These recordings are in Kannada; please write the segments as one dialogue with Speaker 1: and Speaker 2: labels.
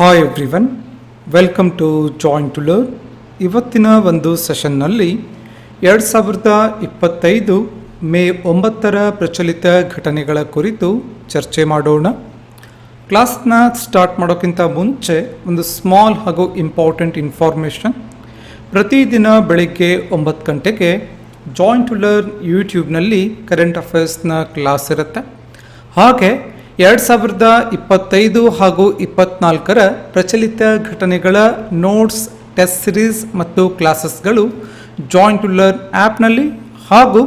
Speaker 1: Hi everyone welcome to join to learn ಇವತ್ತಿನ ಒಂದು ಸೆಷನ್ನಲ್ಲಿ ಎರಡು ಸಾವಿರದ ಇಪ್ಪತ್ತೈದು ಮೇ ಒಂಬತ್ತರ ಪ್ರಚಲಿತ ಘಟನೆಗಳ ಕುರಿತು ಚರ್ಚೆ ಮಾಡೋಣ. ಕ್ಲಾಸ್ನ ಸ್ಟಾರ್ಟ್ ಮಾಡೋಕ್ಕಿಂತ ಮುಂಚೆ ಒಂದು ಸ್ಮಾಲ್ ಹಾಗೂ ಇಂಪಾರ್ಟೆಂಟ್ ಇನ್ಫಾರ್ಮೇಷನ್ ಪ್ರತಿದಿನ ಬೆಳಗ್ಗೆ ಒಂಬತ್ತು ಗಂಟೆಗೆ ಜಾಯಿಂಟ್ ಟು ಲರ್ನ್ ಯೂಟ್ಯೂಬ್ನಲ್ಲಿ ಕರೆಂಟ್ ಅಫೇರ್ಸ್ನ ಕ್ಲಾಸ್ ಇರುತ್ತೆ. ಹಾಗೆ ಎರಡು ಸಾವಿರದ ಇಪ್ಪತ್ತೈದು ಹಾಗೂ ಇಪ್ಪತ್ನಾಲ್ಕರ ಪ್ರಚಲಿತ ಘಟನೆಗಳ ನೋಟ್ಸ್, ಟೆಸ್ಟ್ ಸಿರೀಸ್ ಮತ್ತು ಕ್ಲಾಸಸ್ಗಳು ಜಾಯಿಂಟ್ ಟು ಲರ್ನ್ ಆ್ಯಪ್ನಲ್ಲಿ ಹಾಗೂ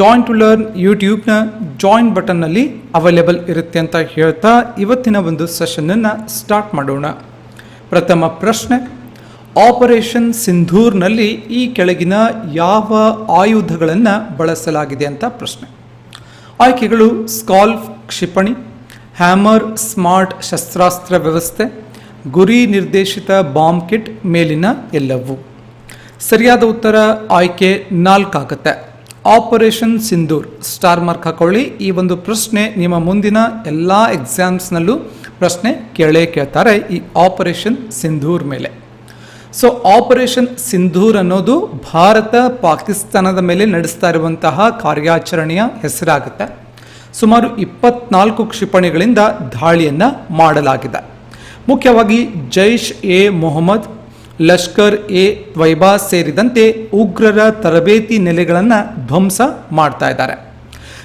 Speaker 1: ಜಾಯಿಂಟ್ ಟು ಲರ್ನ್ ಯೂಟ್ಯೂಬ್ನ ಜಾಯಿನ್ ಬಟನ್ನಲ್ಲಿ ಅವೈಲೇಬಲ್ ಇರುತ್ತೆ ಅಂತ ಹೇಳ್ತಾ ಇವತ್ತಿನ ಒಂದು ಸೆಷನನ್ನು ಸ್ಟಾರ್ಟ್ ಮಾಡೋಣ. ಪ್ರಥಮ ಪ್ರಶ್ನೆ, ಆಪರೇಷನ್ ಸಿಂಧೂರ್ನಲ್ಲಿ ಈ ಕೆಳಗಿನ ಯಾವ ಆಯುಧಗಳನ್ನು ಬಳಸಲಾಗಿದೆ ಅಂತ ಪ್ರಶ್ನೆ. ಆಯ್ಕೆಗಳು, ಸ್ಕಾಲ್ಫ್ ಕ್ಷಿಪಣಿ ಹ್ಯಾಮರ್ ಸ್ಮಾರ್ಟ್ ಶಸ್ತ್ರಾಸ್ತ್ರ ವ್ಯವಸ್ಥೆ, ಗುರಿ ನಿರ್ದೇಶಿತ ಬಾಂಬ್ ಕಿಟ್ ಮೇಲಿನ ಎಲ್ಲವೂ. ಸರಿಯಾದ ಉತ್ತರ ಆಯ್ಕೆ ನಾಲ್ಕಾಗುತ್ತೆ. ಆಪರೇಷನ್ ಸಿಂಧೂರ್. ಸ್ಟಾರ್ ಮಾರ್ಕ್ ಹಾಕೊಳ್ಳಿ. ಈ ಒಂದು ಪ್ರಶ್ನೆ ನಿಮ್ಮ ಮುಂದಿನ ಎಲ್ಲ ಎಕ್ಸಾಮ್ಸ್ನಲ್ಲೂ ಪ್ರಶ್ನೆ ಕೇಳೇ ಕೇಳ್ತಾರೆ ಈ ಆಪರೇಷನ್ ಸಿಂಧೂರ್ ಮೇಲೆ. ಸೊ, ಆಪರೇಷನ್ ಸಿಂಧೂರ್ ಅನ್ನೋದು ಭಾರತ ಪಾಕಿಸ್ತಾನದ ಮೇಲೆ ನಡೆಸ್ತಾ ಇರುವಂತಹ ಕಾರ್ಯಾಚರಣೆಯ ಹೆಸರಾಗುತ್ತೆ. ಸುಮಾರು ಇಪ್ಪತ್ನಾಲ್ಕು ಕ್ಷಿಪಣಿಗಳಿಂದ ದಾಳಿಯನ್ನು ಮಾಡಲಾಗಿದೆ. ಮುಖ್ಯವಾಗಿ ಜೈಷ್ ಎ ಮೊಹಮ್ಮದ್, ಲಷ್ಕರ್ ಎ ತ್ವೈಬಾ ಸೇರಿದಂತೆ ಉಗ್ರರ ತರಬೇತಿ ನೆಲೆಗಳನ್ನು ಧ್ವಂಸ ಮಾಡ್ತಾ ಇದ್ದಾರೆ.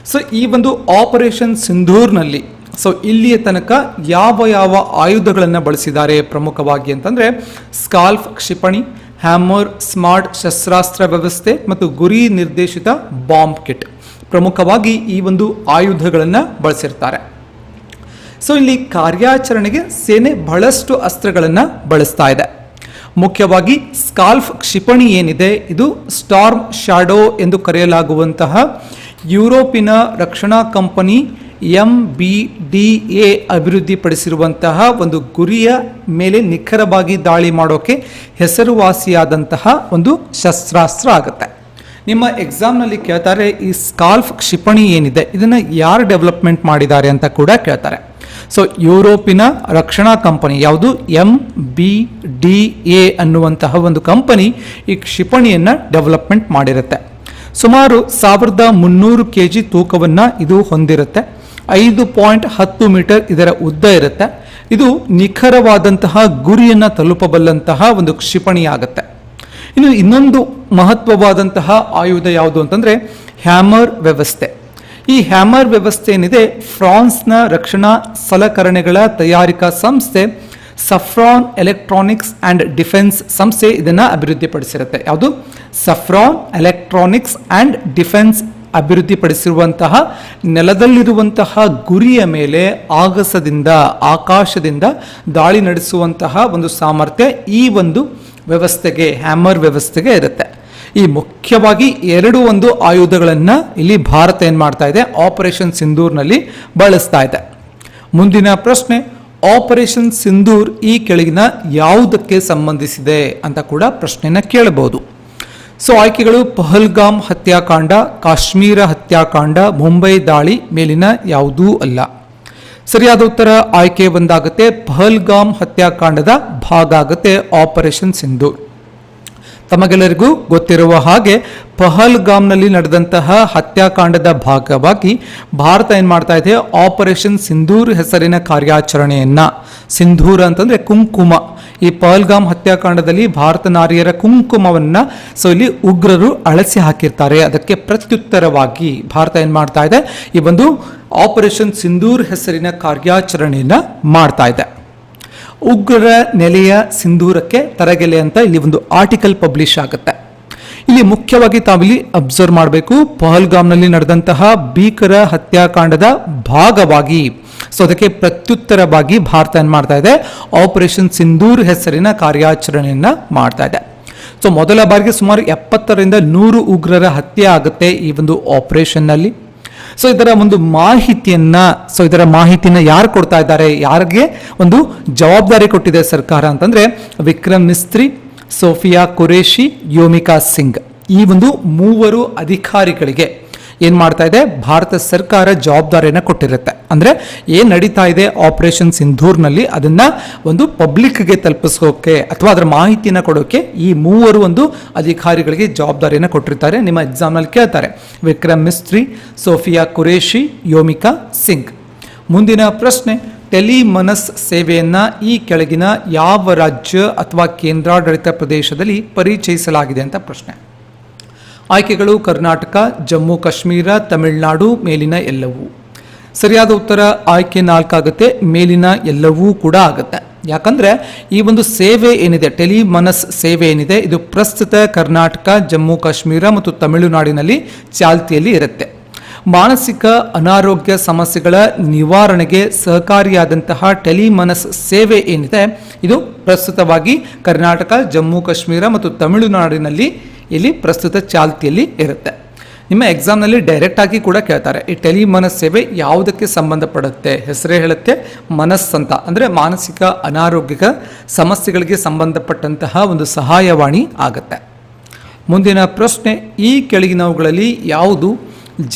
Speaker 1: ಸೊ, ಈ ಒಂದು ಆಪರೇಷನ್ ಸಿಂಧೂರ್ನಲ್ಲಿ, ಸೊ, ಇಲ್ಲಿಯ ತನಕ ಯಾವ ಯಾವ ಆಯುಧಗಳನ್ನು ಬಳಸಿದ್ದಾರೆ ಪ್ರಮುಖವಾಗಿ ಅಂತಂದರೆ, ಸ್ಕಾಲ್ಫ್ ಕ್ಷಿಪಣಿ, ಹ್ಯಾಮರ್, ಸ್ಮಾರ್ಟ್ ಶಸ್ತ್ರಾಸ್ತ್ರ ವ್ಯವಸ್ಥೆ ಮತ್ತು ಗುರಿ ನಿರ್ದೇಶಿತ ಬಾಂಬ್ ಕಿಟ್. ಪ್ರಮುಖವಾಗಿ ಈ ಒಂದು ಆಯುಧಗಳನ್ನು ಬಳಸಿರ್ತಾರೆ. ಸೊ ಇಲ್ಲಿ ಕಾರ್ಯಾಚರಣೆಗೆ ಸೇನೆ ಬಹಳಷ್ಟು ಅಸ್ತ್ರಗಳನ್ನು ಬಳಸ್ತಾ ಇದೆ. ಮುಖ್ಯವಾಗಿ ಸ್ಕಾಲ್ಫ್ ಕ್ಷಿಪಣಿ ಏನಿದೆ, ಇದು ಸ್ಟಾರ್ಮ್ ಶಾಡೋ ಎಂದು ಕರೆಯಲಾಗುವಂತಹ ಯುರೋಪಿನ ರಕ್ಷಣಾ company M B D A ಅಭಿವೃದ್ಧಿಪಡಿಸಿರುವಂತಹ ಒಂದು ಗುರಿಯ ಮೇಲೆ ನಿಖರವಾಗಿ ದಾಳಿ ಮಾಡೋಕೆ ಹೆಸರುವಾಸಿಯಾದಂತಹ ಒಂದು ಶಸ್ತ್ರಾಸ್ತ್ರ ಆಗುತ್ತೆ. ನಿಮ್ಮ ಎಕ್ಸಾಮ್ನಲ್ಲಿ ಕೇಳ್ತಾರೆ, ಈ ಸ್ಕಾಲ್ಫ್ ಕ್ಷಿಪಣಿ ಏನಿದೆ, ಇದನ್ನು ಯಾರು ಡೆವಲಪ್ಮೆಂಟ್ ಮಾಡಿದ್ದಾರೆ ಅಂತ ಕೂಡ ಕೇಳ್ತಾರೆ. ಸೊ ಯುರೋಪಿನ ರಕ್ಷಣಾ ಕಂಪನಿ, ಯಾವುದು? ಎಂ ಬಿ ಡಿ ಎ ಅನ್ನುವಂತಹ ಒಂದು ಕಂಪನಿ ಈ ಕ್ಷಿಪಣಿಯನ್ನು ಡೆವಲಪ್ಮೆಂಟ್ ಮಾಡಿರುತ್ತೆ. ಸುಮಾರು ಸಾವಿರದ ಮುನ್ನೂರು ಕೆ ಜಿ ತೂಕವನ್ನು ಇದು ಹೊಂದಿರುತ್ತೆ. ಐದು ಪಾಯಿಂಟ್ ಹತ್ತು ಮೀಟರ್ ಇದರ ಉದ್ದ ಇರುತ್ತೆ. ಇದು ನಿಖರವಾದಂತಹ ಗುರಿಯನ್ನು ತಲುಪಬಲ್ಲಂತಹ ಒಂದು ಕ್ಷಿಪಣಿ ಆಗುತ್ತೆ. ಇನ್ನು ಇನ್ನೊಂದು ಮಹತ್ವವಾದಂತಹ ಆಯುಧ ಯಾವುದು ಅಂತಂದರೆ ಹ್ಯಾಮರ್ ವ್ಯವಸ್ಥೆ. ಈ ಹ್ಯಾಮರ್ ವ್ಯವಸ್ಥೆ ಏನಿದೆ? ಫ್ರಾನ್ಸ್ನ ರಕ್ಷಣಾ ಸಲಕರಣೆಗಳ ತಯಾರಿಕಾ ಸಂಸ್ಥೆ ಸಫ್ರಾನ್ ಎಲೆಕ್ಟ್ರಾನಿಕ್ಸ್ ಆ್ಯಂಡ್ ಡಿಫೆನ್ಸ್ ಸಂಸ್ಥೆ ಇದನ್ನು ಅಭಿವೃದ್ಧಿಪಡಿಸಿರುತ್ತೆ. ಯಾವುದು? ಸಫ್ರಾನ್ ಎಲೆಕ್ಟ್ರಾನಿಕ್ಸ್ ಆ್ಯಂಡ್ ಡಿಫೆನ್ಸ್ ಅಭಿವೃದ್ಧಿಪಡಿಸಿರುವಂತಹ ನೆಲದಲ್ಲಿರುವಂತಹ ಗುರಿಯ ಮೇಲೆ ಆಗಸದಿಂದ, ಆಕಾಶದಿಂದ ದಾಳಿ ನಡೆಸುವಂತಹ ಒಂದು ಸಾಮರ್ಥ್ಯ ಈ ಒಂದು ವ್ಯವಸ್ಥೆಗೆ, ಹ್ಯಾಮರ್ ವ್ಯವಸ್ಥೆಗೆ ಇರುತ್ತೆ. ಈ ಮುಖ್ಯವಾಗಿ ಎರಡು ಒಂದು ಆಯುಧಗಳನ್ನು ಇಲ್ಲಿ ಭಾರತ ಏನು ಮಾಡ್ತಾ ಇದೆ ಆಪರೇಷನ್ ಸಿಂಧೂರ್ನಲ್ಲಿ ಬಳಸ್ತಾ ಇದೆ. ಮುಂದಿನ ಪ್ರಶ್ನೆ ಆಪರೇಷನ್ ಸಿಂಧೂರ್ ಈ ಕೆಳಗಿನ ಯಾವುದಕ್ಕೆ ಸಂಬಂಧಿಸಿದೆ ಅಂತ ಕೂಡ ಪ್ರಶ್ನೆನ ಕೇಳಬಹುದು ಸೊ, ಆಯ್ಕೆಗಳು, ಪಹಲ್ಗಾಮ್ ಹತ್ಯಾಕಾಂಡ, ಕಾಶ್ಮೀರ ಹತ್ಯಾಕಾಂಡ, ಮುಂಬೈ ದಾಳಿ ಮೇಲಿನ ಯಾವುದೂ ಅಲ್ಲ. ಸರಿಯಾದ ಉತ್ತರ ಆಯ್ಕೆ ಒಂದಾಗುತ್ತೆ ಪಹಲ್ಗಾಮ್ ಹತ್ಯಾಕಾಂಡದ ಭಾಗ ಆಗುತ್ತೆ. ಆಪರೇಷನ್ ಸಿಂಧೂರ್ ತಮಗೆಲ್ಲರಿಗೂ ಗೊತ್ತಿರುವ ಹಾಗೆ ಪಹಲ್ಗಾಮ್ನಲ್ಲಿ ನಡೆದಂತಹ ಹತ್ಯಾಕಾಂಡದ ಭಾಗವಾಗಿ ಭಾರತ ಏನು ಮಾಡ್ತಾ ಇದೆ? ಆಪರೇಷನ್ ಸಿಂಧೂರ್ ಹೆಸರಿನ ಕಾರ್ಯಾಚರಣೆಯನ್ನು. ಸಿಂಧೂರ್ ಅಂತಂದ್ರೆ ಕುಂಕುಮ. ಈ ಪಹಲ್ಗಾಮ್ ಹತ್ಯಾಕಾಂಡದಲ್ಲಿ ಭಾರತ ನಾರಿಯರ ಕುಂಕುಮವನ್ನ ಸೊ ಇಲ್ಲಿ ಉಗ್ರರು ಅಳಸಿ ಹಾಕಿರ್ತಾರೆ. ಅದಕ್ಕೆ ಪ್ರತ್ಯುತ್ತರವಾಗಿ ಭಾರತ ಏನು ಮಾಡ್ತಾ ಇದೆ? ಈ ಒಂದು ಆಪರೇಷನ್ ಸಿಂಧೂರ್ ಹೆಸರಿನ ಕಾರ್ಯಾಚರಣೆಯನ್ನು ಮಾಡ್ತಾ ಇದೆ. ಉಗ್ರರ ನೆಲೆಯ ಸಿಂಧೂರಕ್ಕೆ ತರಗೆಲೆ ಅಂತ ಇಲ್ಲಿ ಒಂದು ಆರ್ಟಿಕಲ್ ಪಬ್ಲಿಷ್ ಆಗುತ್ತೆ. ಇಲ್ಲಿ ಮುಖ್ಯವಾಗಿ ತಾವಿಲ್ಲಿ ಅಬ್ಸರ್ವ್ ಮಾಡಬೇಕು. ಪಹಲ್ಗಾಮ್ನಲ್ಲಿ ನಡೆದಂತಹ ಭೀಕರ ಹತ್ಯಾಕಾಂಡದ ಭಾಗವಾಗಿ. ಸೊ ಅದಕ್ಕೆ ಪ್ರತ್ಯುತ್ತರವಾಗಿ ಭಾರತ ಏನು ಮಾಡ್ತಾ ಇದೆ? ಆಪರೇಷನ್ ಸಿಂಧೂರ್ ಹೆಸರಿನ ಕಾರ್ಯಾಚರಣೆಯನ್ನ ಮಾಡ್ತಾ ಇದೆ. ಸೊ ಮೊದಲ ಬಾರಿಗೆ ಸುಮಾರು ಎಪ್ಪತ್ತರಿಂದ ನೂರು ಉಗ್ರರ ಹತ್ಯೆ ಆಗುತ್ತೆ ಈ ಒಂದು ಆಪರೇಷನ್ನಲ್ಲಿ ಸೊ ಇದರ ಒಂದು ಮಾಹಿತಿಯನ್ನ ಸೊ ಇದರ ಮಾಹಿತಿನ ಯಾರು ಕೊಡ್ತಾ ಇದ್ದಾರೆ? ಯಾರಿಗೆ ಒಂದು ಜವಾಬ್ದಾರಿ ಕೊಟ್ಟಿದೆ ಸರ್ಕಾರ ಅಂತಂದ್ರೆ ವಿಕ್ರಮ್ ಮಿಸ್ತ್ರಿ, ಸೋಫಿಯಾ ಕುರೇಶಿ ಯೋಮಿಕಾ ಸಿಂಗ್. ಈ ಒಂದು ಮೂವರು ಅಧಿಕಾರಿಗಳಿಗೆ ಏನು ಮಾಡ್ತಾ ಇದೆ? ಭಾರತ ಸರ್ಕಾರ ಜವಾಬ್ದಾರಿಯನ್ನು ಕೊಟ್ಟಿರುತ್ತೆ. ಅಂದರೆ ಏನು ನಡೀತಾ ಇದೆ ಆಪರೇಷನ್ ಸಿಂಧೂರ್ನಲ್ಲಿ ಅದನ್ನು ಒಂದು ಪಬ್ಲಿಕ್ಗೆ ತಲುಪಿಸೋಕೆ ಅಥವಾ ಅದರ ಮಾಹಿತಿನ ಕೊಡೋಕೆ ಈ ಮೂವರು ಒಂದು ಅಧಿಕಾರಿಗಳಿಗೆ ಜವಾಬ್ದಾರಿಯನ್ನು ಕೊಟ್ಟಿರ್ತಾರೆ. ನಿಮ್ಮ ಎಕ್ಸಾಮ್ನಲ್ಲಿ ಕೇಳ್ತಾರೆ. ವಿಕ್ರಮ್ ಮಿಸ್ತ್ರಿ, ಸೋಫಿಯಾ ಕುರೇಶಿ, ಯೋಮಿಕಾ ಸಿಂಗ್. ಮುಂದಿನ ಪ್ರಶ್ನೆ, ಟೆಲಿಮನಸ್ ಸೇವೆಯನ್ನು ಈ ಕೆಳಗಿನ ಯಾವ ರಾಜ್ಯ ಅಥವಾ ಕೇಂದ್ರಾಡಳಿತ ಪ್ರದೇಶದಲ್ಲಿ ಪರಿಚಯಿಸಲಾಗಿದೆ ಅಂತ ಪ್ರಶ್ನೆ. ಆಯ್ಕೆಗಳು ಕರ್ನಾಟಕ, ಜಮ್ಮು, ಕಾಶ್ಮೀರ, ತಮಿಳುನಾಡು ಮೇಲಿನ ಎಲ್ಲವೂ. ಸರಿಯಾದ ಉತ್ತರ ಆಯ್ಕೆ ನಾಲ್ಕಾಗುತ್ತೆ, ಮೇಲಿನ ಎಲ್ಲವೂ ಕೂಡ ಆಗುತ್ತೆ. ಯಾಕಂದ್ರೆ ಈ ಒಂದು ಸೇವೆ ಏನಿದೆ, ಟೆಲಿಮನಸ್ ಸೇವೆ ಏನಿದೆ, ಇದು ಪ್ರಸ್ತುತ ಕರ್ನಾಟಕ, ಜಮ್ಮು, ಕಾಶ್ಮೀರ ಮತ್ತು ತಮಿಳುನಾಡಿನಲ್ಲಿ ಚಾಲ್ತಿಯಲ್ಲಿ ಇರುತ್ತೆ. ಮಾನಸಿಕ ಅನಾರೋಗ್ಯ ಸಮಸ್ಯೆಗಳ ನಿವಾರಣೆಗೆ ಸಹಕಾರಿಯಾದಂತಹ ಟೆಲಿಮನಸ್ ಸೇವೆ ಏನಿದೆ, ಇದು ಪ್ರಸ್ತುತವಾಗಿ ಕರ್ನಾಟಕ, ಜಮ್ಮು, ಕಾಶ್ಮೀರ ಮತ್ತು ತಮಿಳುನಾಡಿನಲ್ಲಿ ಇಲ್ಲಿ ಪ್ರಸ್ತುತ ಚಾಲ್ತಿಯಲ್ಲಿ ಇರುತ್ತೆ. ನಿಮ್ಮ ಎಕ್ಸಾಮ್ನಲ್ಲಿ ಡೈರೆಕ್ಟ್ ಆಗಿ ಕೂಡ ಕೇಳ್ತಾರೆ. ಈ ಟೆಲಿಮನಸ್ ಸೇವೆ ಯಾವುದಕ್ಕೆ ಸಂಬಂಧಪಡುತ್ತೆ? ಹೆಸರೇ ಹೇಳುತ್ತೆ ಮನಸ್ ಅಂತ ಅಂದರೆ ಮಾನಸಿಕ ಅನಾರೋಗ್ಯಕ ಸಮಸ್ಯೆಗಳಿಗೆ ಸಂಬಂಧಪಟ್ಟಂತಹ ಒಂದು ಸಹಾಯವಾಣಿ ಆಗುತ್ತೆ. ಮುಂದಿನ ಪ್ರಶ್ನೆ, ಈ ಕೆಳಗಿನವುಗಳಲ್ಲಿ ಯಾವುದು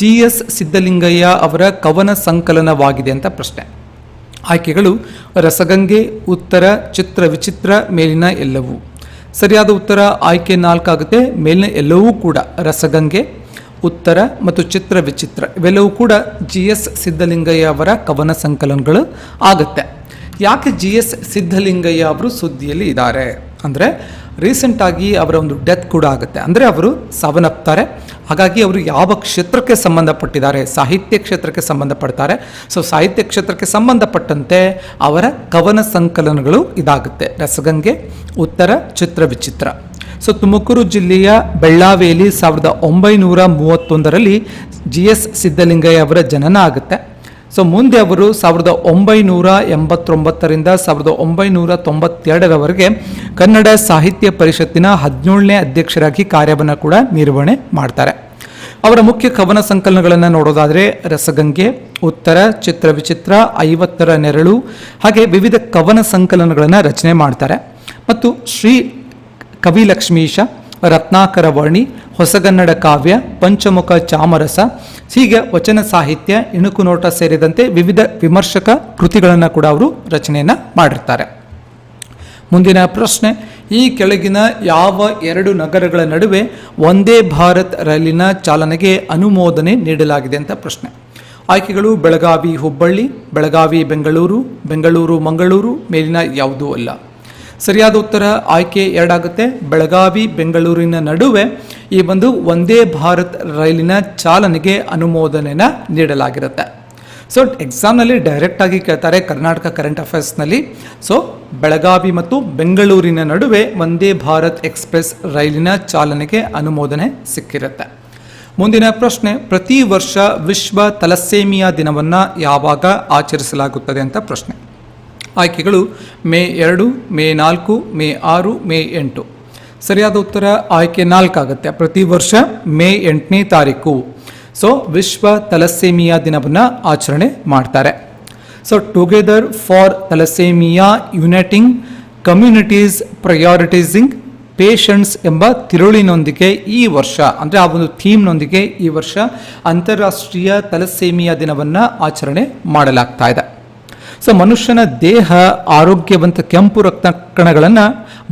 Speaker 1: ಜಿ ಎಸ್ ಸಿದ್ದಲಿಂಗಯ್ಯ ಅವರ ಕವನ ಸಂಕಲನವಾಗಿದೆ ಅಂತ ಪ್ರಶ್ನೆ. ಆಯ್ಕೆಗಳು, ರಸಗಂಗೆ, ಉತ್ತರ, ಚಿತ್ರ ವಿಚಿತ್ರ, ಮೇಲಿನ ಎಲ್ಲವೂ. ಸರಿಯಾದ ಉತ್ತರ ಆಯ್ಕೆ ನಾಲ್ಕಾಗುತ್ತೆ, ಮೇಲಿನ ಎಲ್ಲವೂ ಕೂಡ. ರಸಗಂಗೆ ಉತ್ತರ ಮತ್ತು ಚಿತ್ರ ವಿಚಿತ್ರ. ಇವೆಲ್ಲವೂ ಕೂಡ ಜಿ ಎಸ್ ಸಿದ್ದಲಿಂಗಯ್ಯ ಅವರ ಕವನ ಸಂಕಲನಗಳು ಆಗುತ್ತೆ. ಯಾಕೆ ಜಿ ಎಸ್ ಸಿದ್ದಲಿಂಗಯ್ಯ ಅವರು ಸುದ್ದಿಯಲ್ಲಿ ಇದ್ದಾರೆ? ಅಂದರೆ ರೀಸೆಂಟಾಗಿ ಅವರ ಒಂದು ಡೆತ್ ಕೂಡ ಆಗುತ್ತೆ. ಅಂದರೆ ಅವರು ಸಾವನ್ನಪ್ತಾರೆ. ಹಾಗಾಗಿ ಅವರು ಯಾವ ಕ್ಷೇತ್ರಕ್ಕೆ ಸಂಬಂಧಪಟ್ಟಿದ್ದಾರೆ? ಸಾಹಿತ್ಯ ಕ್ಷೇತ್ರಕ್ಕೆ ಸಂಬಂಧಪಡ್ತಾರೆ. ಸೊ ಸಾಹಿತ್ಯ ಕ್ಷೇತ್ರಕ್ಕೆ ಸಂಬಂಧಪಟ್ಟಂತೆ ಅವರ ಕವನ ಸಂಕಲನಗಳು ಇದಾಗುತ್ತೆ. ರಸಗಂಗೆ ಉತ್ತರ, ಚಿತ್ರ ವಿಚಿತ್ರ. ಸೊ ತುಮಕೂರು ಜಿಲ್ಲೆಯ ಬೆಳ್ಳಾವಿಯಲ್ಲಿ ಸಾವಿರದ ಒಂಬೈನೂರ ಮೂವತ್ತೊಂದರಲ್ಲಿ ಜಿ ಎಸ್ ಸಿದ್ದಲಿಂಗಯ್ಯ ಅವರ ಜನನ ಆಗುತ್ತೆ. ಸೊ ಮುಂದೆ ಅವರು ಸಾವಿರದ ಒಂಬೈನೂರ ಎಂಬತ್ತೊಂಬತ್ತರಿಂದ ಸಾವಿರದ ಒಂಬೈನೂರ ತೊಂಬತ್ತೆರಡರವರೆಗೆ ಕನ್ನಡ ಸಾಹಿತ್ಯ ಪರಿಷತ್ತಿನ ಹದಿನೇಳನೇ ಅಧ್ಯಕ್ಷರಾಗಿ ಕಾರ್ಯವನ್ನು ಕೂಡ ನಿರ್ವಹಣೆ ಮಾಡ್ತಾರೆ. ಅವರ ಮುಖ್ಯ ಕವನ ಸಂಕಲನಗಳನ್ನು ನೋಡೋದಾದರೆ ರಸಗಂಗೆ, ಉತ್ತರ, ಚಿತ್ರವಿಚಿತ್ರ, ಐವತ್ತರ ನೆರಳು ಹಾಗೆ ವಿವಿಧ ಕವನ ಸಂಕಲನಗಳನ್ನು ರಚನೆ ಮಾಡ್ತಾರೆ. ಮತ್ತು ಶ್ರೀ ಕವಿಲಕ್ಷ್ಮೀಶ, ರತ್ನಾಕರ ವರ್ಣಿ, ಹೊಸಗನ್ನಡ ಕಾವ್ಯ, ಪಂಚಮುಖ ಚಾಮರಸ, ಹೀಗೆ ವಚನ ಸಾಹಿತ್ಯ, ಇಣುಕು ನೋಟ ಸೇರಿದಂತೆ ವಿವಿಧ ವಿಮರ್ಶಕ ಕೃತಿಗಳನ್ನು ಕೂಡ ಅವರು ರಚನೆಯನ್ನು ಮಾಡಿರ್ತಾರೆ. ಮುಂದಿನ ಪ್ರಶ್ನೆ, ಈ ಕೆಳಗಿನ ಯಾವ ಎರಡು ನಗರಗಳ ನಡುವೆ ಒಂದೇ ಭಾರತ್ ರೈಲಿನ ಚಾಲನೆಗೆ ಅನುಮೋದನೆ ನೀಡಲಾಗಿದೆ ಅಂತ ಪ್ರಶ್ನೆ. ಆಯ್ಕೆಗಳು ಬೆಳಗಾವಿ ಹುಬ್ಬಳ್ಳಿ ಬೆಳಗಾವಿ ಬೆಂಗಳೂರು ಬೆಂಗಳೂರು ಮಂಗಳೂರು ಮೇಲಿನ ಯಾವುದೂ ಅಲ್ಲ. ಸರಿಯಾದ ಉತ್ತರ ಆಯ್ಕೆ ಎರಡಾಗುತ್ತೆ. ಬೆಳಗಾವಿ, ಬೆಂಗಳೂರಿನ ನಡುವೆ ಈ ಒಂದು ಒಂದೇ ಭಾರತ್ ರೈಲಿನ ಚಾಲನೆಗೆ ಅನುಮೋದನೆನ ನೀಡಲಾಗಿರುತ್ತೆ. ಸೊ ಎಕ್ಸಾಮ್ನಲ್ಲಿ ಡೈರೆಕ್ಟ್ ಆಗಿ ಕೇಳ್ತಾರೆ ಕರ್ನಾಟಕ ಕರೆಂಟ್ ಅಫೇರ್ಸ್ನಲ್ಲಿ ಸೊ ಬೆಳಗಾವಿ ಮತ್ತು ಬೆಂಗಳೂರಿನ ನಡುವೆ ಒಂದೇ ಭಾರತ್ ಎಕ್ಸ್ಪ್ರೆಸ್ ರೈಲಿನ ಚಾಲನೆಗೆ ಅನುಮೋದನೆ ಸಿಕ್ಕಿರುತ್ತೆ. ಮುಂದಿನ ಪ್ರಶ್ನೆ, ಪ್ರತಿ ವರ್ಷ ವಿಶ್ವ ತಲಸ್ಸೇಮಿಯಾ ದಿನವನ್ನು ಯಾವಾಗ ಆಚರಿಸಲಾಗುತ್ತದೆ ಅಂತ ಪ್ರಶ್ನೆ. ಆಯ್ಕೆಗಳು ಮೇ ಎರಡು, ಮೇ ನಾಲ್ಕು, ಮೇ ಆರು, ಮೇ ಎಂಟು. ಸರಿಯಾದ ಉತ್ತರ ಆಯ್ಕೆ ನಾಲ್ಕಾಗುತ್ತೆ. ಪ್ರತಿ ವರ್ಷ ಮೇ ಎಂಟನೇ ತಾರೀಕು. ಸೊ ವಿಶ್ವ ತಲಸೇಮಿಯಾ ದಿನವನ್ನು ಆಚರಣೆ ಮಾಡ್ತಾರೆ. So together for thalassaemia uniting communities prioritising patients ಎಂಬ ತಿರುಳಿನೊಂದಿಗೆ ಈ ವರ್ಷ, ಅಂದರೆ ಆ ಒಂದು ಥೀಮ್ನೊಂದಿಗೆ ಈ ವರ್ಷ ಅಂತಾರಾಷ್ಟ್ರೀಯ ತಲಸೇಮಿಯಾ ದಿನವನ್ನು ಆಚರಣೆ ಮಾಡಲಾಗ್ತಾ ಇದೆ. ಸೊ ಮನುಷ್ಯನ ದೇಹ ಆರೋಗ್ಯವಂತ ಕೆಂಪು ರಕ್ತ ಕಣಗಳನ್ನು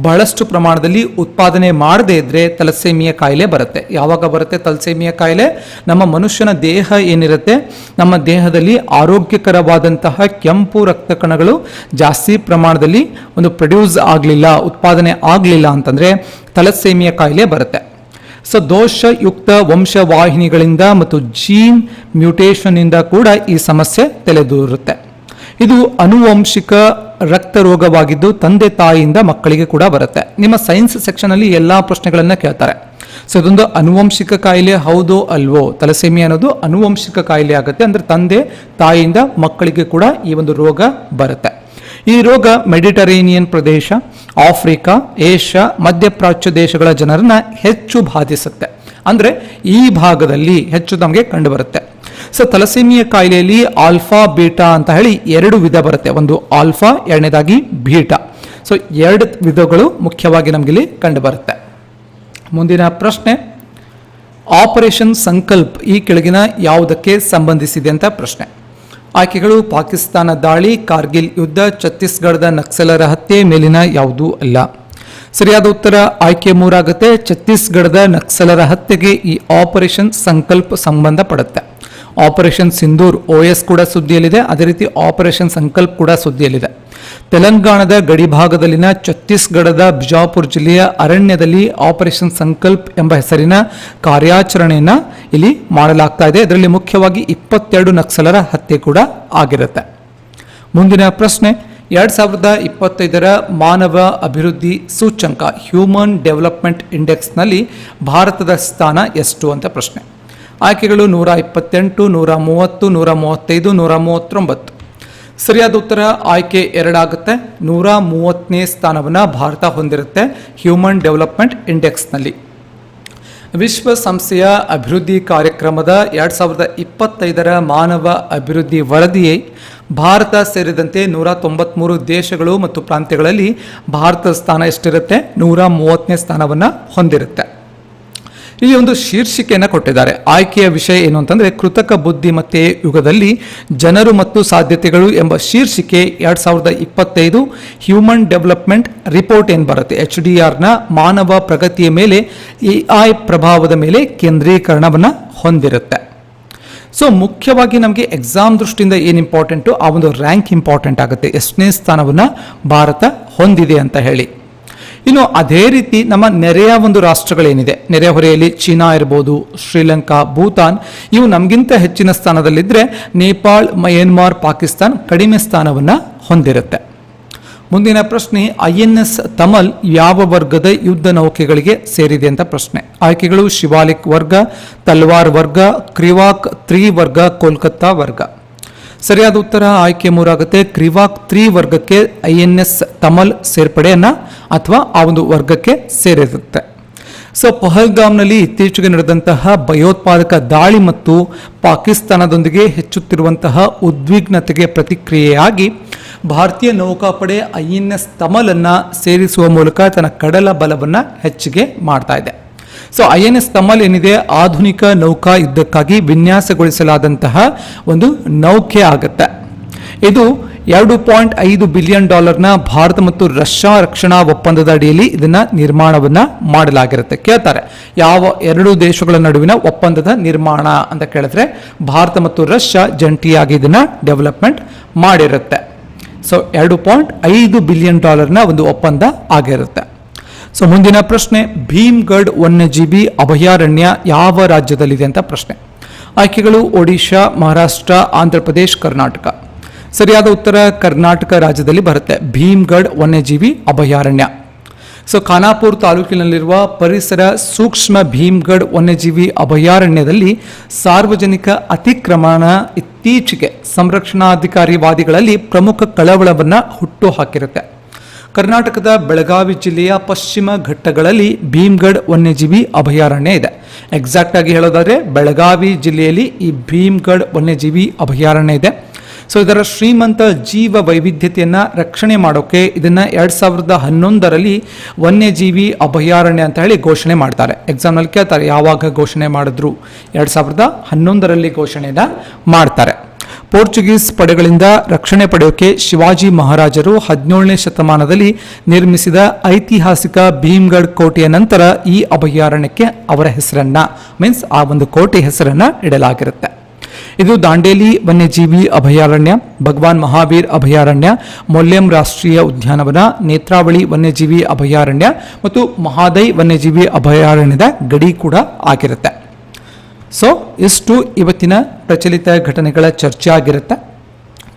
Speaker 1: ಬಹಳಷ್ಟು ಪ್ರಮಾಣದಲ್ಲಿ ಉತ್ಪಾದನೆ ಮಾಡದೇ ಇದ್ದರೆ ತಲಸೇಮಿಯ ಕಾಯಿಲೆ ಬರುತ್ತೆ. ಯಾವಾಗ ಬರುತ್ತೆ ತಲಸೇಮಿಯ ಕಾಯಿಲೆ? ನಮ್ಮ ಮನುಷ್ಯನ ದೇಹ ಏನಿರುತ್ತೆ? ನಮ್ಮ ದೇಹದಲ್ಲಿ ಆರೋಗ್ಯಕರವಾದಂತಹ ಕೆಂಪು ರಕ್ತ ಕಣಗಳು ಜಾಸ್ತಿ ಪ್ರಮಾಣದಲ್ಲಿ ಒಂದು ಪ್ರೊಡ್ಯೂಸ್ ಆಗಲಿಲ್ಲ, ಉತ್ಪಾದನೆ ಆಗಲಿಲ್ಲ ಅಂತಂದರೆ ತಲಸೇಮಿಯ ಕಾಯಿಲೆ ಬರುತ್ತೆ. ಸೊ ದೋಷಯುಕ್ತ ವಂಶವಾಹಿನಿಗಳಿಂದ ಮತ್ತು ಜೀನ್ ಮ್ಯೂಟೇಷನ್ನಿಂದ ಕೂಡ ಈ ಸಮಸ್ಯೆ ತಲೆದೂರುತ್ತೆ. ಇದು ಅನುವಂಶಿಕ ರಕ್ತ ರೋಗವಾಗಿದ್ದು ತಂದೆ ತಾಯಿಯಿಂದ ಮಕ್ಕಳಿಗೆ ಕೂಡ ಬರುತ್ತೆ. ನಿಮ್ಮ ಸೈನ್ಸ್ ಸೆಕ್ಷನಲ್ಲಿ ಎಲ್ಲ ಪ್ರಶ್ನೆಗಳನ್ನು ಕೇಳ್ತಾರೆ. ಸೊ ಇದೊಂದು ಅನುವಂಶಿಕ ಕಾಯಿಲೆ ಹೌದೋ ಅಲ್ವೋ? ತಲಸೇಮಿ ಅನ್ನೋದು ಅನುವಂಶಿಕ ಕಾಯಿಲೆ ಆಗುತ್ತೆ. ಅಂದರೆ ತಂದೆ ತಾಯಿಯಿಂದ ಮಕ್ಕಳಿಗೆ ಕೂಡ ಈ ಒಂದು ರೋಗ ಬರುತ್ತೆ. ಈ ರೋಗ ಮೆಡಿಟರೇನಿಯನ್ ಪ್ರದೇಶ, ಆಫ್ರಿಕಾ, ಏಷ್ಯಾ, ಮಧ್ಯಪ್ರಾಚ್ಯ ದೇಶಗಳ ಜನರನ್ನ ಹೆಚ್ಚು ಬಾಧಿಸುತ್ತೆ. ಅಂದರೆ ಈ ಭಾಗದಲ್ಲಿ ಹೆಚ್ಚು ನಮಗೆ ಕಂಡುಬರುತ್ತೆ. ಸೊ ತಲಸೇಮಿಯ ಕಾಯಿಲೆಯಲ್ಲಿ ಆಲ್ಫಾ, ಬೀಟಾ ಅಂತ ಹೇಳಿ ಎರಡು ವಿಧ ಬರುತ್ತೆ. ಒಂದು ಆಲ್ಫಾ, ಎರಡನೇದಾಗಿ ಬೀಟಾ. ಸೊ ಎರಡು ವಿಧಗಳು ಮುಖ್ಯವಾಗಿ ನಮಗಿಲ್ಲಿ ಕಂಡುಬರುತ್ತೆ. ಮುಂದಿನ ಪ್ರಶ್ನೆ, ಆಪರೇಷನ್ ಸಂಕಲ್ಪ್ ಈ ಕೆಳಗಿನ ಯಾವುದಕ್ಕೆ ಸಂಬಂಧಿಸಿದೆ ಅಂತ ಪ್ರಶ್ನೆ. ಆಯ್ಕೆಗಳು ಪಾಕಿಸ್ತಾನ ದಾಳಿ, ಕಾರ್ಗಿಲ್ ಯುದ್ಧ, ಛತ್ತೀಸ್ಗಢದ ನಕ್ಸಲರ ಹತ್ಯೆ ಮೇಲಿನ ಯಾವುದೂ ಅಲ್ಲ. ಸರಿಯಾದ ಉತ್ತರ ಆಯ್ಕೆ ಮೂರಾಗುತ್ತೆ. ಛತ್ತೀಸ್ಗಢದ ನಕ್ಸಲರ ಹತ್ಯೆಗೆ ಈ ಆಪರೇಷನ್ ಸಂಕಲ್ಪ ಸಂಬಂಧಪಡುತ್ತೆ. ಆಪರೇಷನ್ ಸಿಂಧೂರ್ ಓ ಎಸ್ ಕೂಡ ಸುದ್ದಿಯಲ್ಲಿದೆ. ಅದೇ ರೀತಿ ಆಪರೇಷನ್ ಸಂಕಲ್ಪ್ ಕೂಡ ಸುದ್ದಿಯಲ್ಲಿದೆ. ತೆಲಂಗಾಣದ ಗಡಿಭಾಗದಲ್ಲಿನ ಛತ್ತೀಸ್ಗಢದ ಬಿಜಾಪುರ್ ಜಿಲ್ಲೆಯ ಅರಣ್ಯದಲ್ಲಿ ಆಪರೇಷನ್ ಸಂಕಲ್ಪ್ ಎಂಬ ಹೆಸರಿನ ಕಾರ್ಯಾಚರಣೆಯನ್ನು ಇಲ್ಲಿ ಮಾಡಲಾಗ್ತಾ ಇದೆ. ಇದರಲ್ಲಿ ಮುಖ್ಯವಾಗಿ ಇಪ್ಪತ್ತೆರಡು ನಕ್ಸಲರ ಹತ್ಯೆ ಕೂಡ ಆಗಿರುತ್ತೆ. ಮುಂದಿನ ಪ್ರಶ್ನೆ, ಎರಡ್ ಸಾವಿರದ ಇಪ್ಪತ್ತೈದರ ಮಾನವ ಅಭಿವೃದ್ಧಿ ಸೂಚ್ಯಂಕ ಹ್ಯೂಮನ್ ಡೆವಲಪ್ಮೆಂಟ್ ಇಂಡೆಕ್ಸ್ನಲ್ಲಿ ಭಾರತದ ಸ್ಥಾನ ಎಷ್ಟು ಅಂತ ಪ್ರಶ್ನೆ. ಆಯ್ಕೆಗಳು ನೂರ ಇಪ್ಪತ್ತೆಂಟು, ನೂರ ಮೂವತ್ತು, ನೂರ ಮೂವತ್ತೈದು, ನೂರ ಮೂವತ್ತೊಂಬತ್ತು. ಸರಿಯಾದ ಉತ್ತರ ಆಯ್ಕೆ ಎರಡಾಗುತ್ತೆ. ನೂರ ಮೂವತ್ತನೇ ಸ್ಥಾನವನ್ನು ಭಾರತ ಹೊಂದಿರುತ್ತೆ ಹ್ಯೂಮನ್ ಡೆವಲಪ್ಮೆಂಟ್ ಇಂಡೆಕ್ಸ್ನಲ್ಲಿ. ವಿಶ್ವಸಂಸ್ಥೆಯ ಅಭಿವೃದ್ಧಿ ಕಾರ್ಯಕ್ರಮದ ಎರಡು ಸಾವಿರದ ಇಪ್ಪತ್ತೈದರ ಮಾನವ ಅಭಿವೃದ್ಧಿ ವರದಿಯೇ ಭಾರತ ಸೇರಿದಂತೆ ನೂರ ತೊಂಬತ್ಮೂರು ದೇಶಗಳು ಮತ್ತು ಪ್ರಾಂತ್ಯಗಳಲ್ಲಿ ಭಾರತದ ಸ್ಥಾನ ಎಷ್ಟಿರುತ್ತೆ? ನೂರ ಮೂವತ್ತನೇ ಸ್ಥಾನವನ್ನು ಹೊಂದಿರುತ್ತೆ. ಇಲ್ಲಿ ಒಂದು ಶೀರ್ಷಿಕೆಯನ್ನು ಕೊಟ್ಟಿದ್ದಾರೆ. ಆಯ್ಕೆಯ ವಿಷಯ ಏನು ಅಂತಂದ್ರೆ, ಕೃತಕ ಬುದ್ಧಿಮತ್ತೆ ಯುಗದಲ್ಲಿ ಜನರು ಮತ್ತು ಸಾಧ್ಯತೆಗಳು ಎಂಬ ಶೀರ್ಷಿಕೆ ಎರಡ್ ಸಾವಿರದ ಇಪ್ಪತ್ತೈದು ಹ್ಯೂಮನ್ ಡೆವಲಪ್ಮೆಂಟ್ ರಿಪೋರ್ಟ್ ಏನು ಬರುತ್ತೆ? ಎಚ್ ಡಿ ಆರ್ನ ಮಾನವ ಪ್ರಗತಿಯ ಮೇಲೆ ಎ ಐ ಪ್ರಭಾವದ ಮೇಲೆ ಕೇಂದ್ರೀಕರಣವನ್ನು ಹೊಂದಿರುತ್ತೆ. ಸೊ ಮುಖ್ಯವಾಗಿ ನಮಗೆ ಎಕ್ಸಾಮ್ ದೃಷ್ಟಿಯಿಂದ ಏನು ಇಂಪಾರ್ಟೆಂಟು ಆ ಒಂದು ರ್ಯಾಂಕ್ ಇಂಪಾರ್ಟೆಂಟ್ ಆಗುತ್ತೆ. ಎಷ್ಟನೇ ಸ್ಥಾನವನ್ನು ಭಾರತ ಹೊಂದಿದೆ ಅಂತ ಹೇಳಿ. ಇನ್ನು ಅದೇ ರೀತಿ ನಮ್ಮ ನೆರೆಯ ಒಂದು ರಾಷ್ಟ್ರಗಳೇನಿದೆ? ನೆರೆಹೊರೆಯಲ್ಲಿ ಚೀನಾ ಇರ್ಬೋದು, ಶ್ರೀಲಂಕಾ, ಭೂತಾನ್, ಇವು ನಮಗಿಂತ ಹೆಚ್ಚಿನ ಸ್ಥಾನದಲ್ಲಿದ್ದರೆ ನೇಪಾಳ್, ಮಯನ್ಮಾರ್, ಪಾಕಿಸ್ತಾನ್ ಕಡಿಮೆ ಸ್ಥಾನವನ್ನು ಹೊಂದಿರುತ್ತೆ. ಮುಂದಿನ ಪ್ರಶ್ನೆ, ಐ ಎನ್ ಎಸ್ ತಮಲ್ ಯಾವ ವರ್ಗದ ಯುದ್ಧ ನೌಕೆಗಳಿಗೆ ಸೇರಿದೆ ಅಂತ ಪ್ರಶ್ನೆ. ಆಯ್ಕೆಗಳು ಶಿವಾಲಿಕ್ ವರ್ಗ, ತಲ್ವಾರ್ ವರ್ಗ, ಕ್ರಿವಾಕ್ ತ್ರೀ ವರ್ಗ, ಕೋಲ್ಕತ್ತಾ ವರ್ಗ. ಸರಿಯಾದ ಉತ್ತರ ಆಯ್ಕೆ ಮೂರಾಗುತ್ತೆ. ಕ್ರಿವಾಕ್ ತ್ರೀ ವರ್ಗಕ್ಕೆ ಐ ಎನ್ ಎಸ್ ತಮಲ್ ಸೇರ್ಪಡೆಯನ್ನು ಅಥವಾ ಆ ಒಂದು ವರ್ಗಕ್ಕೆ ಸೇರಿರುತ್ತೆ. ಸೊ, ಪಹಲ್ಗಾಮ್ನಲ್ಲಿ ಇತ್ತೀಚೆಗೆ ನಡೆದಂತಹ ಭಯೋತ್ಪಾದಕ ದಾಳಿ ಮತ್ತು ಪಾಕಿಸ್ತಾನದೊಂದಿಗೆ ಹೆಚ್ಚುತ್ತಿರುವಂತಹ ಉದ್ವಿಗ್ನತೆಗೆ ಪ್ರತಿಕ್ರಿಯೆಯಾಗಿ ಭಾರತೀಯ ನೌಕಾಪಡೆ ಐ ಎನ್ ಎಸ್ ತಮಲನ್ನು ಸೇರಿಸುವ ಮೂಲಕ ತನ್ನ ಕಡಲ ಬಲವನ್ನು ಹೆಚ್ಚಿಗೆ ಮಾಡ್ತಾ ಇದೆ. So I N S Tamal ಏನಿದೆ? ಆಧುನಿಕ ನೌಕಾ ಯುದ್ಧಕ್ಕಾಗಿ ವಿನ್ಯಾಸಗೊಳಿಸಲಾದಂತಹ ಒಂದು ನೌಕೆ ಆಗುತ್ತೆ. ಇದು ಎರಡು ಪಾಯಿಂಟ್ ಐದು ಬಿಲಿಯನ್ ಡಾಲರ್ನ ಭಾರತ ಮತ್ತು ರಷ್ಯಾ ರಕ್ಷಣಾ ಒಪ್ಪಂದದ ಅಡಿಯಲ್ಲಿ ಇದನ್ನ ನಿರ್ಮಾಣವನ್ನ ಮಾಡಲಾಗಿರುತ್ತೆ. ಕೇಳ್ತಾರೆ, ಯಾವ ಎರಡು ದೇಶಗಳ ನಡುವಿನ ಒಪ್ಪಂದದ ನಿರ್ಮಾಣ ಅಂತ ಕೇಳಿದ್ರೆ ಭಾರತ ಮತ್ತು ರಷ್ಯಾ ಜಂಟಿಯಾಗಿ ಇದನ್ನ ಡೆವಲಪ್ಮೆಂಟ್ ಮಾಡಿರುತ್ತೆ. ಸೊ ಎರಡು ಪಾಯಿಂಟ್ ಐದು ಬಿಲಿಯನ್ ಡಾಲರ್ನ ಒಂದು ಒಪ್ಪಂದ ಆಗಿರುತ್ತೆ. ಸೊ ಮುಂದಿನ ಪ್ರಶ್ನೆ ಭೀಮ್ಗಢ್ ವನ್ಯಜೀವಿ ಅಭಯಾರಣ್ಯ ಯಾವ ರಾಜ್ಯದಲ್ಲಿದೆ ಅಂತ ಪ್ರಶ್ನೆ. ಆಯ್ಕೆಗಳು ಒಡಿಶಾ, ಮಹಾರಾಷ್ಟ್ರ ಆಂಧ್ರ ಪ್ರದೇಶ್ ಕರ್ನಾಟಕ. ಸರಿಯಾದ ಉತ್ತರ ಕರ್ನಾಟಕ ರಾಜ್ಯದಲ್ಲಿ ಬರುತ್ತೆ ಭೀಮ್ಗಢ್ ವನ್ಯಜೀವಿ ಅಭಯಾರಣ್ಯ. ಸೊ ಖಾನಾಪುರ್ ತಾಲೂಕಿನಲ್ಲಿರುವ ಪರಿಸರ ಸೂಕ್ಷ್ಮ ಭೀಮ್ಗಢ್ ವನ್ಯಜೀವಿ ಅಭಯಾರಣ್ಯದಲ್ಲಿ ಸಾರ್ವಜನಿಕ ಅತಿಕ್ರಮಣ ಇತ್ತೀಚೆಗೆ ಸಂರಕ್ಷಣಾಧಿಕಾರಿ ವಾದಿಗಳಲ್ಲಿ ಪ್ರಮುಖ ಕಳವಳವನ್ನು ಹುಟ್ಟು ಹಾಕಿರುತ್ತೆ. ಕರ್ನಾಟಕದ ಬೆಳಗಾವಿ ಜಿಲ್ಲೆಯ ಪಶ್ಚಿಮ ಘಟ್ಟಗಳಲ್ಲಿ ಭೀಮ್ಗಢ್ ವನ್ಯಜೀವಿ ಅಭಯಾರಣ್ಯ ಇದೆ. ಎಕ್ಸಾಕ್ಟ್ ಆಗಿ ಹೇಳೋದಾದ್ರೆ ಬೆಳಗಾವಿ ಜಿಲ್ಲೆಯಲ್ಲಿ ಈ ಭೀಮ್ಗಢ್ ವನ್ಯಜೀವಿ ಅಭಯಾರಣ್ಯ ಇದೆ. ಸೊ ಇದರ ಶ್ರೀಮಂತ ಜೀವ ವೈವಿಧ್ಯತೆಯನ್ನು ರಕ್ಷಣೆ ಮಾಡೋಕೆ ಇದನ್ನ ಎರಡು ಸಾವಿರದ ಹನ್ನೊಂದರಲ್ಲಿ ವನ್ಯಜೀವಿ ಅಭಯಾರಣ್ಯ ಅಂತ ಹೇಳಿ ಘೋಷಣೆ ಮಾಡ್ತಾರೆ. ಎಕ್ಸಾಮ್ನಲ್ಲಿ ಕೇಳ್ತಾರೆ ಯಾವಾಗ ಘೋಷಣೆ ಮಾಡಿದ್ರು. ಎರಡು ಸಾವಿರದ ಹನ್ನೊಂದರಲ್ಲಿ ಘೋಷಣೆಯನ್ನು ಮಾಡ್ತಾರೆ. ಪೋರ್ಚುಗೀಸ್ ಪಡೆಗಳಿಂದ ರಕ್ಷಣೆ ಪಡೆಯೋಕೆ ಶಿವಾಜಿ ಮಹಾರಾಜರು ಹದಿನೇಳನೇ ಶತಮಾನದಲ್ಲಿ ನಿರ್ಮಿಸಿದ ಐತಿಹಾಸಿಕ ಭೀಮ್ಗಢ್ ಕೋಟೆಯ ನಂತರ ಈ ಅಭಯಾರಣ್ಯಕ್ಕೆ ಅವರ ಹೆಸರನ್ನ, ಮೀನ್ಸ್ ಆ ಒಂದು ಕೋಟೆ ಹೆಸರನ್ನ ಇಡಲಾಗಿರುತ್ತೆ. ಇದು ದಾಂಡೇಲಿ ವನ್ಯಜೀವಿ ಅಭಯಾರಣ್ಯ, ಭಗವಾನ್ ಮಹಾವೀರ್ ಅಭಯಾರಣ್ಯ ಮೊಲ್ಯಂ ರಾಷ್ಟ್ರೀಯ ಉದ್ಯಾನವನ, ನೇತ್ರಾವಳಿ ವನ್ಯಜೀವಿ ಅಭಯಾರಣ್ಯ ಮತ್ತು ಮಹಾದೈ ವನ್ಯಜೀವಿ ಅಭಯಾರಣ್ಯದ ಗಡಿ ಕೂಡ ಆಗಿರುತ್ತೆ. ಸೊ ಇಷ್ಟು ಇವತ್ತಿನ ಪ್ರಚಲಿತ ಘಟನೆಗಳ ಚರ್ಚೆ ಆಗಿರುತ್ತೆ.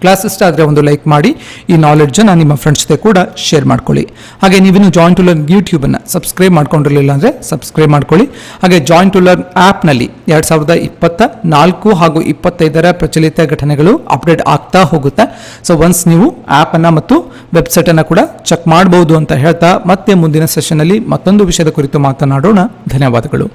Speaker 1: ಕ್ಲಾಸ್ ಇಷ್ಟ ಆದರೆ ಒಂದು ಲೈಕ್ ಮಾಡಿ, ಈ ನಾಲೆಡ್ಜನ್ನು ನಿಮ್ಮ ಫ್ರೆಂಡ್ಸ್ ಜೊತೆ ಕೂಡ ಶೇರ್ ಮಾಡ್ಕೊಳ್ಳಿ. ಹಾಗೆ ನೀವಿನ್ನು ಜಾಯಿನ್ ಟು ಲರ್ನ್ ಯೂಟ್ಯೂಬನ್ನು ಸಬ್ಸ್ಕ್ರೈಬ್ ಮಾಡ್ಕೊಂಡಿರಲಿಲ್ಲ ಅಂದರೆ ಸಬ್ಸ್ಕ್ರೈಬ್ ಮಾಡ್ಕೊಳ್ಳಿ. ಹಾಗೆ ಜಾಯಿನ್ ಟು ಲರ್ನ್ ಆ್ಯಪ್ನಲ್ಲಿ ಎರಡು ಸಾವಿರದ ಇಪ್ಪತ್ತ ನಾಲ್ಕು ಹಾಗೂ ಇಪ್ಪತ್ತೈದರ ಪ್ರಚಲಿತ ಘಟನೆಗಳು ಅಪ್ಡೇಟ್ ಆಗ್ತಾ ಹೋಗುತ್ತೆ. ಸೊ ಒನ್ಸ್ ನೀವು ಆ್ಯಪನ್ನು ಮತ್ತು ವೆಬ್ಸೈಟನ್ನು ಕೂಡ ಚೆಕ್ ಮಾಡ್ಬೋದು ಅಂತ ಹೇಳ್ತಾ ಮತ್ತೆ ಮುಂದಿನ ಸೆಷನಲ್ಲಿ ಮತ್ತೊಂದು ವಿಷಯದ ಕುರಿತು ಮಾತನಾಡೋಣ. ಧನ್ಯವಾದಗಳು.